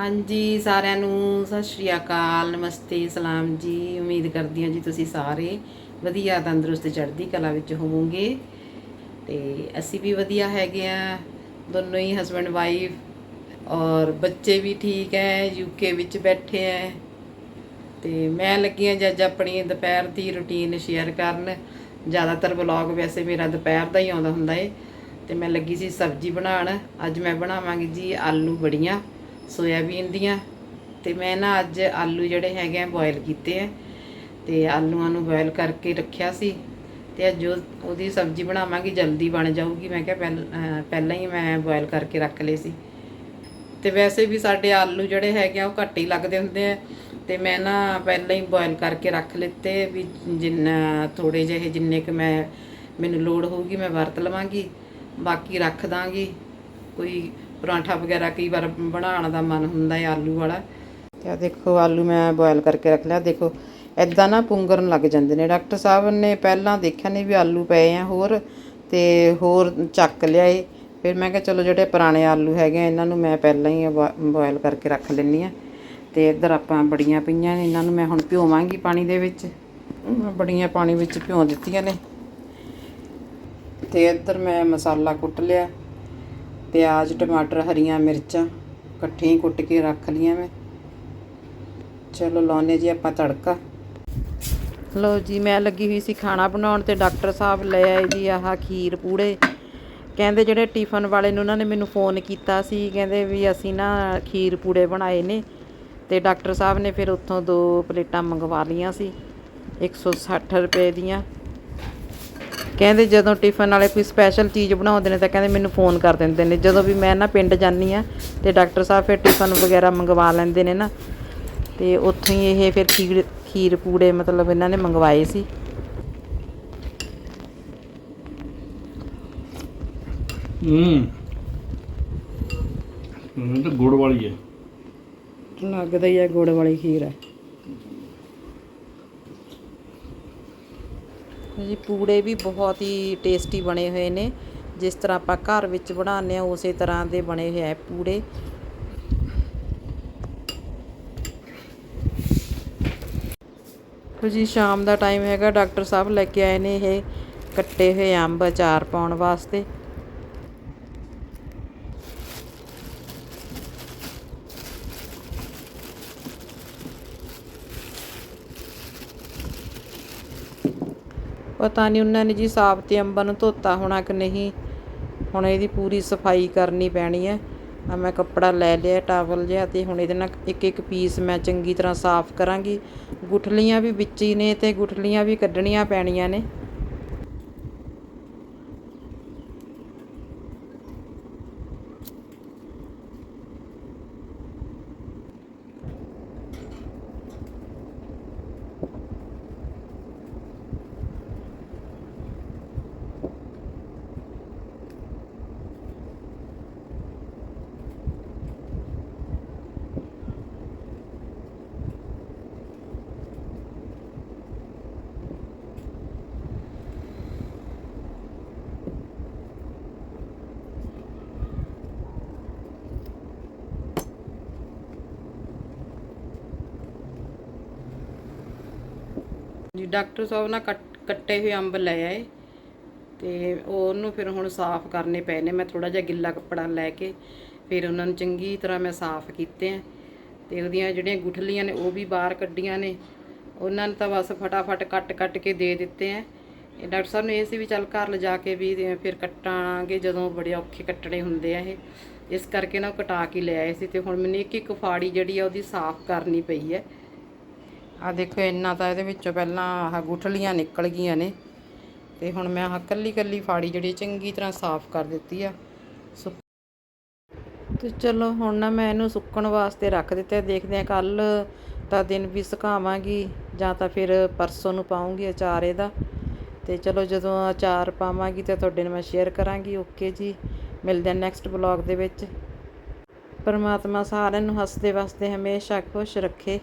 ਹਾਂਜੀ, ਸਾਰਿਆਂ ਨੂੰ ਸਤਿ ਸ਼੍ਰੀ ਅਕਾਲ, ਨਮਸਤੇ, ਸਲਾਮ ਜੀ। ਉਮੀਦ ਕਰਦੀ ਹਾਂ ਜੀ ਤੁਸੀਂ ਸਾਰੇ ਵਧੀਆ, ਤੰਦਰੁਸਤ, ਚੜ੍ਹਦੀ ਕਲਾ ਵਿੱਚ ਹੋਵੋਗੇ। ਤੇ ਅਸੀਂ ਵੀ ਵਧੀਆ ਹੈਗੇ ਆ। ਦੋਨੋਂ ਹੀ ਹਸਬੰਡ ਵਾਈਫ ਔਰ ਬੱਚੇ ਵੀ ਠੀਕ ਹੈ ਯੂਕੇ ਵਿੱਚ ਬੈਠੇ ਹੈ ਤੇ ਮੈਂ ਲੱਗੀ ਹਾਂ ਜੀ ਅੱਜ ਆਪਣੀ ਦੁਪਹਿਰ ਦੀ ਰੁਟੀਨ ਸ਼ੇਅਰ ਕਰਨ। ਜ਼ਿਆਦਾਤਰ ਵਲੌਗ ਵੈਸੇ ਮੇਰਾ ਦੁਪਹਿਰ ਦਾ ਹੀ ਆਉਂਦਾ ਹੁੰਦਾ ਏ। ਤੇ ਮੈਂ ਲੱਗੀ ਸੀ ਸਬਜ਼ੀ ਬਣਾਉਣ। ਅੱਜ ਮੈਂ ਬਣਾਵਾਂਗੀ ਜੀ ਆਲੂ ਬੜੀਆਂ। ਸੋਇਆਬੀਨ ਦੀਆਂ ਤੇ ਮੈਂ ਨਾ ਅੱਜ ਆਲੂ ਜਿਹੜੇ ਹੈਗੇ ਆ ਬੋਇਲ ਕੀਤੇ ਆ ਤੇ ਆਲੂਆਂ ਨੂੰ ਬੋਇਲ ਕਰਕੇ ਰੱਖਿਆ ਸੀ ਤੇ ਅੱਜ ਉਹ- ਉਹਦੀ ਸਬਜ਼ੀ ਬਣਾਵਾਂਗੀ, ਜਲਦੀ ਬਣ ਜਾਊਗੀ। ਮੈਂ ਕਿਹਾ ਪਹਿਲ- ਪਹਿਲਾਂ ਹੀ ਮੈਂ ਬੋਇਲ ਕਰਕੇ ਰੱਖ ਲਏ ਸੀ। ਤੇ ਵੈਸੇ ਵੀ ਸਾਡੇ ਆਲੂ ਜਿਹੜੇ ਹੈਗੇ ਆ ਉਹ ਘੱਟ ਹੀ ਲੱਗਦੇ ਹੁੰਦੇ ਆ ਤੇ ਮੈਂ ਨਾ ਪਹਿਲਾਂ ਹੀ ਬੋਇਲ ਕਰਕੇ ਰੱਖ ਲਿੱਤੇ ਵੀ ਜਿੰਨਾ ਥੋੜੇ ਜਿਹੇ ਜਿੰਨੇ ਕਿ ਮੈਂ, ਮੈਨੂੰ ਲੋੜ ਹੋਊਗੀ ਮੈਂ ਵਰਤ ਲਵਾਂਗੀ। ਬਾਕੀ ਰੱਖ ਦਾਂਗੀ। ਕੋਈ ਪਰਾਂਠਾ ਵਗੈਰਾ ਕਈ ਵਾਰ ਬਣਾਉਣ ਦਾ ਮਨ ਹੁੰਦਾ ਹੈ ਆਲੂ ਵਾਲਾ। ਤੇ ਦੇਖੋ ਆਲੂ ਮੈਂ ਬੋਇਲ ਕਰਕੇ ਰੱਖ ਲਿਆ। ਦੇਖੋ ਐਦਾਂ ਨਾ ਪੁੰਗਰਨ ਲੱਗ ਜਾਂਦੇ ਨੇ। ਡਾਕਟਰ ਸਾਹਿਬ ਨੇ ਪਹਿਲਾਂ ਦੇਖਿਆ ਨਹੀਂ ਵੀ ਆਲੂ ਪਏ ਆ ਹੋਰ ਤੇ ਹੋਰ ਚੱਕ ਲਿਆਏ ਫਿਰ ਮੈਂ ਕਿਹਾ ਚਲੋ ਜਿਹੜੇ ਪੁਰਾਣੇ ਆਲੂ ਹੈਗੇ ਆ, ਇਹਨਾਂ ਨੂੰ ਮੈਂ ਪਹਿਲਾਂ ਹੀ ਬੋਇਲ ਕਰਕੇ ਰੱਖ ਲੈਂਦੀ ਆ ਤੇ ਇੱਧਰ ਆਪਾਂ ਬੜੀਆਂ ਪਈਆਂ ਨੇ। ਇਹਨਾਂ ਨੂੰ ਮੈਂ ਹੁਣ ਭਿਓਵਾਂਗੀ ਪਾਣੀ ਦੇ ਵਿੱਚ। ਬੜੀਆਂ ਪਾਣੀ ਵਿੱਚ ਭਿਓ ਦਿੱਤੀਆਂ ਨੇ। ਤੇ ਇੱਧਰ ਮੈਂ ਮਸਾਲਾ ਕੁੱਟ ਲਿਆ। ਪਿਆਜ਼, ਟਮਾਟਰ, ਹਰੀਆਂ ਮਿਰਚਾਂ ਇਕੱਠੀਆਂ ਕੁੱਟ ਕੇ ਰੱਖ ਲਈਆਂ ਮੈਂ। ਚਲੋ ਲਾਉਨੇ ਜੀ ਆਪਾਂ ਤੜਕਾ। ਲਓ ਜੀ, ਮੈਂ ਲੱਗੀ ਹੋਈ ਸੀ ਖਾਣਾ ਬਣਾਉਣ ਤੇ ਡਾਕਟਰ ਸਾਹਿਬ ਲੈ ਆਏ ਜੀ ਆਹ ਖੀਰ ਪੂੜੇ। ਕਹਿੰਦੇ ਜਿਹੜੇ ਟਿਫਨ ਵਾਲੇ ਨੂੰ ਉਹਨਾਂ ਨੇ ਮੈਨੂੰ ਫੋਨ ਕੀਤਾ ਸੀ, ਕਹਿੰਦੇ ਵੀ ਅਸੀਂ ਨਾ ਖੀਰ ਪੂੜੇ ਬਣਾਏ ਨੇ ਤੇ ਡਾਕਟਰ ਸਾਹਿਬ ਨੇ ਫਿਰ ਉੱਥੋਂ ਦੋ ਪਲੇਟਾਂ ਮੰਗਵਾ ਲਈਆਂ ਸੀ 160 ਰੁਪਏ ਦੀਆਂ। ਕਹਿੰਦੇ ਜਦੋਂ ਟਿਫਨ ਵਾਲੇ ਕੋਈ ਸਪੈਸ਼ਲ ਚੀਜ਼ ਬਣਾਉਂਦੇ ਨੇ ਤਾਂ ਕਹਿੰਦੇ ਮੈਨੂੰ ਫੋਨ ਕਰ ਦਿੰਦੇ ਨੇ। ਜਦੋਂ ਵੀ ਮੈਂ ਨਾ ਪਿੰਡ ਜਾਂਦੀ ਆ ਤੇ ਡਾਕਟਰ ਸਾਹਿਬ ਫਿਰ ਟਿਫਨ ਵਗੈਰਾ ਮੰਗਵਾ ਲੈਂਦੇ ਨੇ ਨਾ। ਤੇ ਉੱਥੋਂ ਹੀ ਇਹ ਫਿਰ ਖੀਰ ਖੀਰ ਪੂੜੇ ਮਤਲਬ ਇਹਨਾਂ ਨੇ ਮੰਗਵਾਏ ਸੀ। ਹੂੰ। ਇਹ ਤਾਂ ਗੁੜ ਵਾਲੀ ਹੈ। ਲੱਗਦਾ ਹੀ ਹੈ ਗੁੜ ਵਾਲੀ ਖੀਰ ਹੈ। ਜੀ, ਪੂੜੇ ਵੀ ਬਹੁਤ ਹੀ ਟੇਸਟੀ ਬਣੇ ਹੋਏ ਨੇ। ਜਿਸ ਤਰ੍ਹਾਂ ਆਪਾਂ ਘਰ ਵਿੱਚ ਬਣਾਉਂਦੇ ਆ ਉਸੇ ਤਰ੍ਹਾਂ ਦੇ ਬਣੇ ਹੋਏ ਆ ਪੂੜੇ। ਜੀ, ਸ਼ਾਮ ਦਾ ਟਾਈਮ ਹੈਗਾ। ਡਾਕਟਰ ਸਾਹਿਬ ਲੈ ਕੇ ਆਏ ਨੇ ਇਹ ਕੱਟੇ ਹੋਏ ਅੰਬ ਅਚਾਰ ਪਾਉਣ ਵਾਸਤੇ। ਪਤਾ ਨਹੀਂ ਉਹਨਾਂ ਨੇ ਜੀ ਸਾਫ਼ ਸਾਬਤੇ ਅੰਬਾਂ ਨੂੰ ਧੋਤਾ ਹੋਣਾ ਕਿ ਨਹੀਂ। ਹੁਣ ਇਹਦੀ ਪੂਰੀ ਸਫ਼ਾਈ ਕਰਨੀ ਪੈਣੀ ਹੈ। ਆ ਮੈਂ ਕੱਪੜਾ ਲੈ ਲਿਆ, ਟਾਵਲ ਜਿਹਾ ਤੇ ਹੁਣ ਇਹਦੇ ਨਾਲ ਇੱਕ ਇੱਕ ਪੀਸ ਮੈਂ ਚੰਗੀ ਤਰ੍ਹਾਂ ਸਾਫ਼ ਕਰਾਂਗੀ। ਗੁਠਲੀਆਂ ਵੀ ਵਿੱਚ ਹੀ ਨੇ ਤੇ ਗੁਠਲੀਆਂ ਵੀ ਕੱਢਣੀਆਂ ਪੈਣੀਆਂ ਨੇ ਜੀ ਡਾਕਟਰ ਸਾਹਿਬ ਨਾਲ ਕੱਟ- ਕੱਟੇ ਹੋਏ ਅੰਬ ਲੈ ਆਏ ਤੇ ਉਹਨੂੰ ਫਿਰ ਹੁਣ ਸਾਫ਼ ਕਰਨੇ ਪਏ ਨੇ। ਮੈਂ ਥੋੜਾ ਜਿਹਾ ਗਿੱਲਾ ਕੱਪੜਾ ਲੈ ਕੇ ਫਿਰ ਉਹਨਾਂ ਨੂੰ ਚੰਗੀ ਤਰ੍ਹਾਂ ਮੈਂ ਸਾਫ਼ ਕੀਤੇ ਆ ਤੇ ਉਹਦੀਆਂ ਜਿਹੜੀਆਂ ਗੁਠਲੀਆਂ ਨੇ ਉਹ ਵੀ ਬਾਹਰ ਕੱਢੀਆਂ ਨੇ। ਉਹਨਾਂ ਨੂੰ ਤਾਂ ਬਸ ਫਟਾਫਟ ਕੱਟ ਕੱਟ ਕੇ ਦੇ ਦਿੱਤੇ ਆ। ਇਹ ਡਾਕਟਰ ਸਾਹਿਬ ਨੇ ਇਹ ਸੀ ਵੀ ਚੱਲ ਘਰ ਲਿਜਾ ਕੇ ਵੀ ਤੇ ਫਿਰ ਕੱਟਾਂਗੇ ਜਦੋਂ ਬੜੇ ਔਖੇ ਕੱਟਣੇ ਹੁੰਦੇ ਆ ਇਹ। ਇਸ ਕਰਕੇ ਨਾ ਕਟਾ ਕੇ ਲੈ ਆਏ ਸੀ ਤੇ ਹੁਣ ਮੈਨੂੰ ਇੱਕ ਇੱਕ ਫਾੜੀ ਜਿਹੜੀ ਆ ਉਹਦੀ ਸਾਫ਼ ਕਰਨੀ ਪਈ ਹੈ। ਆ ਦੇਖੋ ਇੰਨਾ ਤਾਂ ਇਹਦੇ ਵਿੱਚੋਂ ਪਹਿਲਾਂ ਆਹ ਗੁਠਲੀਆਂ ਨਿਕਲ ਗਈਆਂ ਨੇ। ਤੇ ਹੁਣ ਮੈਂ ਆਹ ਕੱਲੀ ਕੱਲੀ ਫਾੜੀ ਜਿਹੜੀ ਚੰਗੀ ਤਰ੍ਹਾਂ ਸਾਫ਼ ਕਰ ਦਿੱਤੀ ਆ। ਸੁ- ਤੇ ਚਲੋ ਹੁਣ ਨਾ ਮੈਂ ਇਹਨੂੰ ਸੁੱਕਣ ਵਾਸਤੇ ਰੱਖ ਦਿੱਤਾ ਦੇਖਦੇ ਆ ਕੱਲ ਦਾ ਦਿਨ ਵੀ ਸੁਕਾਵਾਂਗੀ ਜਾਂ ਤਾਂ ਫਿਰ ਪਰਸੋਂ ਨੂੰ ਪਾਉਂਗੀ ਅਚਾਰ ਇਹਦਾ। ਤੇ ਚਲੋ ਜਦੋਂ ਅਚਾਰ ਪਾਵਾਂਗੀ ਤਾਂ ਤੁਹਾਡੇ ਨਾਲ ਮੈਂ ਸ਼ੇਅਰ ਕਰਾਂਗੀ। ਓਕੇ ਜੀ, ਮਿਲਦੇ ਆ ਨੈਕਸਟ ਬਲੌਗ ਦੇ ਵਿੱਚ। ਪਰਮਾਤਮਾ ਸਾਰਿਆਂ ਨੂੰ ਹੱਸਦੇ ਵਸਦੇ ਹਮੇਸ਼ਾ ਖੁਸ਼ ਰੱਖੇ।